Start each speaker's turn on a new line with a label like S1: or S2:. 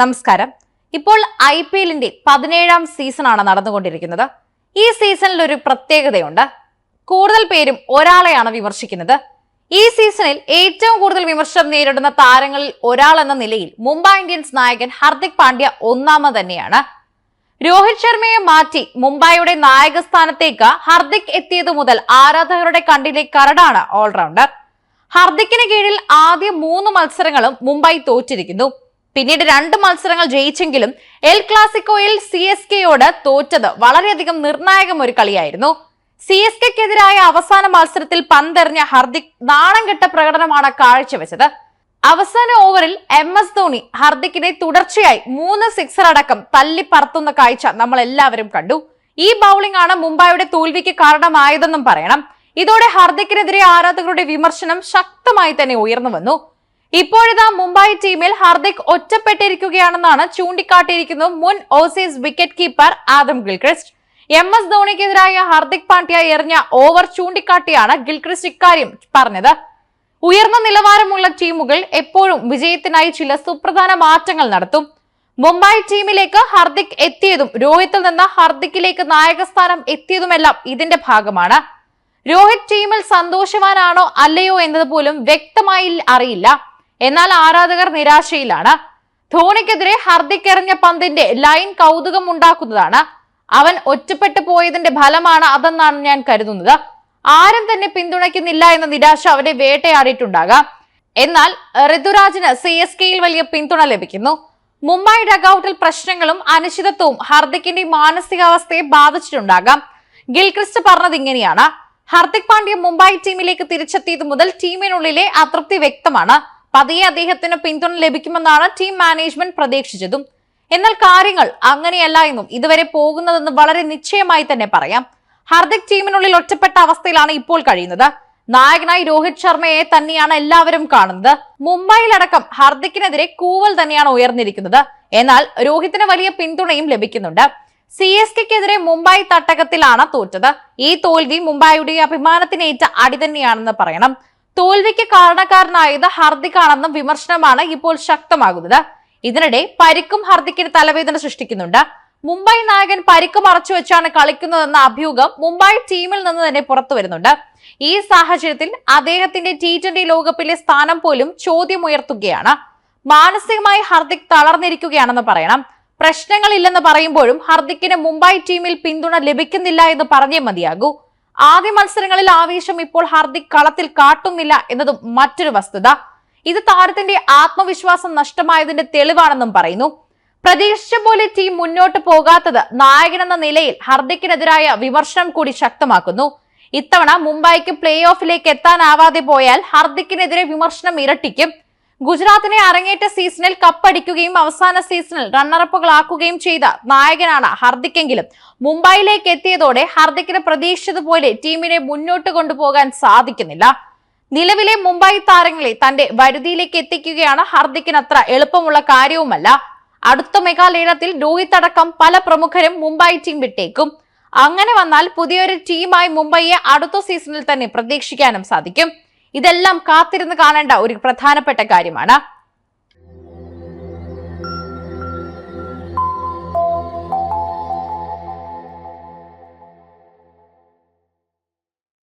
S1: നമസ്കാരം. ഇപ്പോൾ I P എല്ലിന്റെ പതിനേഴാം സീസണാണ് നടന്നുകൊണ്ടിരിക്കുന്നത്. ഈ സീസണിൽ ഒരു പ്രത്യേകതയുണ്ട്. കൂടുതൽ പേരും ഒരാളെയാണ് വിമർശിക്കുന്നത്. ഈ സീസണിൽ ഏറ്റവും കൂടുതൽ വിമർശനം നേരിടുന്ന താരങ്ങളിൽ ഒരാൾ എന്ന നിലയിൽ മുംബൈ ഇന്ത്യൻസ് നായകൻ ഹർദിക് പാണ്ഡ്യ ഒന്നാമത് തന്നെയാണ്. രോഹിത് ശർമ്മയെ മാറ്റി മുംബൈയുടെ നായക സ്ഥാനത്തേക്ക് ഹർദിക് എത്തിയതു മുതൽ ആരാധകരുടെ കണ്ടിലെ കരടാണ് ഓൾറൗണ്ടർ. ഹർദിക്കിന് കീഴിൽ ആദ്യ മൂന്ന് മത്സരങ്ങളും മുംബൈ തോറ്റിരിക്കുന്നു. പിന്നീട് രണ്ട് മത്സരങ്ങൾ ജയിച്ചെങ്കിലും എൽ ക്ലാസിക്കോയിൽ സി എസ് കെയോട് തോറ്റത് വളരെയധികം നിർണായകം ഒരു കളിയായിരുന്നു. സി എസ് കെക്കെതിരായ അവസാന മത്സരത്തിൽ പന്തെറിഞ്ഞ ഹർദിക് നാണം കെട്ട പ്രകടനമാണ് കാഴ്ചവെച്ചത്. അവസാന ഓവറിൽ എം എസ് ധോണി ഹർദിക്കിനെ തുടർച്ചയായി മൂന്ന് സിക്സർ അടക്കം തല്ലി പറത്തുന്ന കാഴ്ച നമ്മൾ എല്ലാവരും കണ്ടു. ഈ ബൗളിംഗ് ആണ് മുംബൈയുടെ തോൽവിക്ക് കാരണമായതെന്നും പറയണം. ഇതോടെ ഹർദിക്കിനെതിരെ ആരാധകരുടെ വിമർശനം ശക്തമായി തന്നെ ഉയർന്നു വന്നു. ഇപ്പോഴിതാ മുംബൈ ടീമിൽ ഹാർദിക് ഒറ്റപ്പെട്ടിരിക്കുകയാണെന്നാണ് ചൂണ്ടിക്കാട്ടിയിരിക്കുന്നത് മുൻ Aussies wicket keeper Adam Gilchrist. M S ധോണിക്കെതിരായ Hardik Pandya എറിഞ്ഞ ഓവർ ചൂണ്ടിക്കാട്ടിയാണ് ഗിൽക്രിസ്റ്റ് ഇക്കാര്യം പറഞ്ഞത്. ഉയർന്ന നിലവാരമുള്ള ടീമുകൾ എപ്പോഴും വിജയത്തിനായി ചില സുപ്രധാന മാറ്റങ്ങൾ നടത്തും. മുംബൈ ടീമിലേക്ക് ഹർദിക് എത്തിയതും രോഹിത്തിൽ നിന്ന് ഹർദിക്കിലേക്ക് നായകസ്ഥാനം എത്തിയതുമെല്ലാം ഇതിന്റെ ഭാഗമാണ്. രോഹിത് ടീമിൽ സന്തോഷവാനാണോ അല്ലയോ എന്നത് പോലും വ്യക്തമായി അറിയില്ല. എന്നാൽ ആരാധകർ നിരാശയിലാണ്. ധോണിക്കെതിരെ ഹർദിക് എറിഞ്ഞ പന്തിന്റെ ലൈൻ കൗതുകം ഉണ്ടാക്കുന്നതാണ്. അവൻ ഒറ്റപ്പെട്ടു പോയതിന്റെ ഫലമാണ് അതെന്നാണ് ഞാൻ കരുതുന്നത്. ആരും തന്നെ പിന്തുണയ്ക്കുന്നില്ല എന്ന നിരാശ അവരെ വേട്ടയാടിയിട്ടുണ്ടാകാം. എന്നാൽ ഋതുരാജിന് സി എസ് കെയിൽ വലിയ പിന്തുണ ലഭിക്കുന്നു. മുംബൈ ഡഗൌട്ടിൽ പ്രശ്നങ്ങളും അനിശ്ചിതത്വവും ഹർദിക്കിന്റെ മാനസികാവസ്ഥയെ ബാധിച്ചിട്ടുണ്ടാകാം. ഗിൽക്രിസ്റ്റ് പറഞ്ഞത് ഇങ്ങനെയാണ്. ഹർദിക് പാണ്ഡ്യ മുംബൈ ടീമിലേക്ക് തിരിച്ചെത്തിയത് മുതൽ ടീമിനുള്ളിലെ അതൃപ്തി വ്യക്തമാണ്. പതിയെ അദ്ദേഹത്തിന് പിന്തുണ ലഭിക്കുമെന്നാണ് ടീം മാനേജ്മെന്റ് പ്രതീക്ഷിച്ചതും. എന്നാൽ കാര്യങ്ങൾ അങ്ങനെയല്ല എന്നും ഇതുവരെ പോകുന്നതെന്ന് വളരെ നിശ്ചയമായി തന്നെ പറയാം. ഹർദിക് ടീമിനുള്ളിൽ ഒറ്റപ്പെട്ട അവസ്ഥയിലാണ് ഇപ്പോൾ കഴിയുന്നത്. നായകനായി രോഹിത് ശർമ്മയെ തന്നെയാണ് എല്ലാവരും കാണുന്നത്. മുംബൈയിലടക്കം ഹർദിക്കിനെതിരെ കൂവൽ തന്നെയാണ് ഉയർന്നിരിക്കുന്നത്. എന്നാൽ രോഹിത്തിന് വലിയ പിന്തുണയും ലഭിക്കുന്നുണ്ട്. സി എസ് കെക്കെതിരെ മുംബൈ തട്ടകത്തിലാണ് തോറ്റത്. ഈ തോൽവി മുംബൈയുടെ അഭിമാനത്തിനേറ്റ അടി തന്നെയാണെന്ന് പറയണം. തോൽവിക്ക് കാരണക്കാരനായത് ഹർദിക് ആണെന്നും വിമർശനമാണ് ഇപ്പോൾ ശക്തമാകുന്നത്. ഇതിനിടെ പരിക്കും ഹർദിക്കിന് തലവേദന സൃഷ്ടിക്കുന്നുണ്ട്. മുംബൈ നായകൻ പരിക്ക് മറച്ചു വെച്ചാണ് കളിക്കുന്നതെന്ന അഭ്യൂഹം മുംബൈ ടീമിൽ നിന്ന് തന്നെ പുറത്തു വരുന്നുണ്ട്. ഈ സാഹചര്യത്തിൽ അദ്ദേഹത്തിന്റെ ടി ട്വന്റി ലോകകപ്പിലെ സ്ഥാനം പോലും ചോദ്യമുയർത്തുകയാണ്. മാനസികമായി ഹർദിക് തളർന്നിരിക്കുകയാണെന്ന് പറയണം. പ്രശ്നങ്ങളില്ലെന്ന് പറയുമ്പോഴും ഹർദിക്കിന് മുംബൈ ടീമിൽ പിന്തുണ ലഭിക്കുന്നില്ല എന്ന് പറഞ്ഞേ മതിയാകൂ. ആദ്യ മത്സരങ്ങളിൽ ആവേശം ഇപ്പോൾ ഹാർദിക് കളത്തിൽ കാട്ടുന്നില്ല എന്നതും മറ്റൊരു വസ്തുത. ഇത് താരത്തിന്റെ ആത്മവിശ്വാസം നഷ്ടമായതിന്റെ തെളിവാണെന്നും പറയുന്നു. പ്രതീക്ഷിച്ച പോലെ ടീം മുന്നോട്ട് പോകാത്തത് നായകനെന്ന നിലയിൽ ഹർദിക്കിനെതിരായ വിമർശനം കൂടി ശക്തമാക്കുന്നു. ഇത്തവണ മുംബൈക്ക് പ്ലേ ഓഫിലേക്ക് എത്താനാവാതെ പോയാൽ ഹർദിക്കിനെതിരെ വിമർശനം ഇരട്ടിക്കും. ഗുജറാത്തിനെ അരങ്ങേറ്റ സീസണിൽ കപ്പടിക്കുകയും അവസാന സീസണിൽ റണ്ണറപ്പുകളാക്കുകയും ചെയ്ത നായകനാണ് ഹർദിക്കെങ്കിലും. മുംബൈയിലേക്ക് എത്തിയതോടെ ഹർദിക്കിന് പ്രതീക്ഷിച്ചതുപോലെ ടീമിനെ മുന്നോട്ട് കൊണ്ടുപോകാൻ സാധിക്കുന്നില്ല. നിലവിലെ മുംബൈ താരങ്ങളെ തന്റെ വരുതിയിലേക്ക് എത്തിക്കുകയാണ് ഹർദിക്കിന് അത്ര എളുപ്പമുള്ള കാര്യവുമല്ല. അടുത്ത മെഗാലേലത്തിൽ രോഹിത് അടക്കം പല പ്രമുഖരും മുംബൈ ടീം വിട്ടേക്കും. അങ്ങനെ വന്നാൽ പുതിയൊരു ടീമായി മുംബൈയെ അടുത്ത സീസണിൽ തന്നെ പ്രതീക്ഷിക്കാനും സാധിക്കും. ഇതെല്ലാം കാത്തിരുന്ന് കാണേണ്ട ഒരു പ്രധാനപ്പെട്ട കാര്യമാണ്.